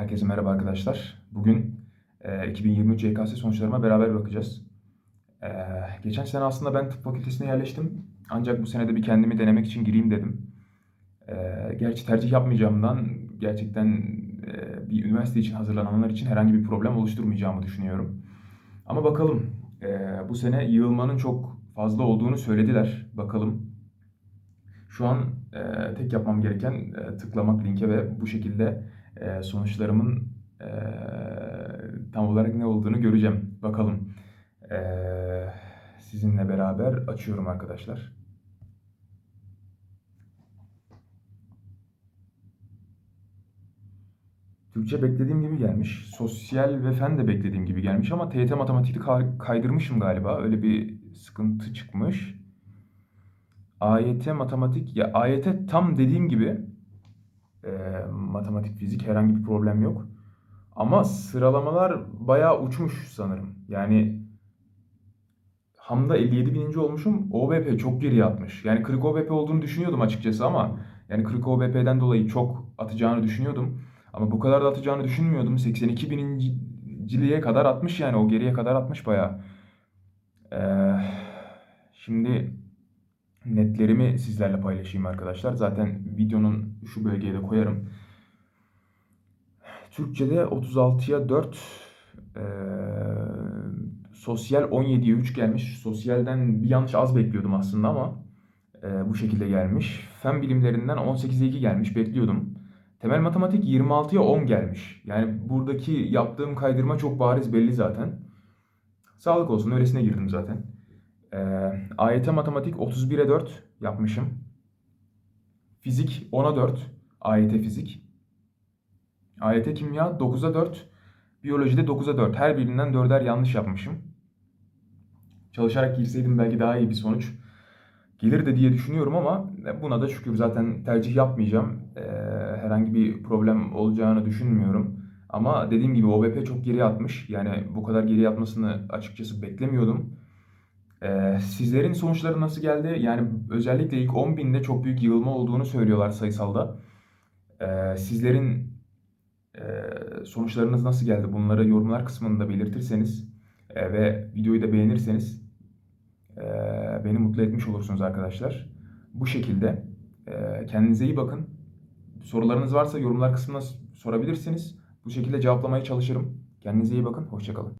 Herkese merhaba arkadaşlar. Bugün e, 2023 YKS sonuçlarıma beraber bakacağız. E, geçen sene aslında ben tıp fakültesine yerleştim. Ancak bu sene de bir kendimi denemek için gireyim dedim. E, gerçi tercih yapmayacağımdan gerçekten e, bir üniversite için hazırlananlar için herhangi bir problem oluşturmayacağımı düşünüyorum. Ama bakalım. E, bu sene yığılmanın çok fazla olduğunu söylediler. Bakalım. Şu an e, tek yapmam gereken e, tıklamak linke ve bu şekilde e, sonuçlarımın e, tam olarak ne olduğunu göreceğim. Bakalım. E, sizinle beraber açıyorum arkadaşlar. Türkçe beklediğim gibi gelmiş. Sosyal ve fen de beklediğim gibi gelmiş ama TYT matematikte kay- kaydırmışım galiba. Öyle bir sıkıntı çıkmış. AYT matematik ya AYT tam dediğim gibi e, matematik fizik herhangi bir problem yok. Ama sıralamalar bayağı uçmuş sanırım. Yani Hamda 57 bininci olmuşum. OBP çok geriye atmış. Yani kırık OBP olduğunu düşünüyordum açıkçası ama yani kırık OBP'den dolayı çok atacağını düşünüyordum. Ama bu kadar da atacağını düşünmüyordum. 82 bininciliğe kadar atmış yani o geriye kadar atmış bayağı. Ee, şimdi netlerimi sizlerle paylaşayım arkadaşlar. Zaten videonun şu bölgeye de koyarım. Türkçe'de 36'ya 4, eee, sosyal 17'ye 3 gelmiş. Sosyalden bir yanlış az bekliyordum aslında ama eee, bu şekilde gelmiş. Fen bilimlerinden 18'e 2 gelmiş, bekliyordum. Temel matematik 26'ya 10 gelmiş. Yani buradaki yaptığım kaydırma çok bariz belli zaten. Sağlık olsun, öylesine girdim zaten. Ee, AYT matematik 31'e 4 yapmışım. Fizik 10'a 4. AYT fizik. AYT kimya 9'a 4. Biyolojide 9'a 4. Her birinden 4'er yanlış yapmışım. Çalışarak girseydim belki daha iyi bir sonuç gelirdi diye düşünüyorum ama buna da şükür zaten tercih yapmayacağım. Ee, herhangi bir problem olacağını düşünmüyorum. Ama dediğim gibi OBP çok geri atmış. Yani bu kadar geri atmasını açıkçası beklemiyordum. Ee, sizlerin sonuçları nasıl geldi? Yani özellikle ilk 10 binde çok büyük yığılma olduğunu söylüyorlar sayısalda. Ee, sizlerin e, sonuçlarınız nasıl geldi? Bunları yorumlar kısmında belirtirseniz e, ve videoyu da beğenirseniz e, beni mutlu etmiş olursunuz arkadaşlar. Bu şekilde e, kendinize iyi bakın. Sorularınız varsa yorumlar kısmına sorabilirsiniz. Bu şekilde cevaplamaya çalışırım. Kendinize iyi bakın. Hoşçakalın.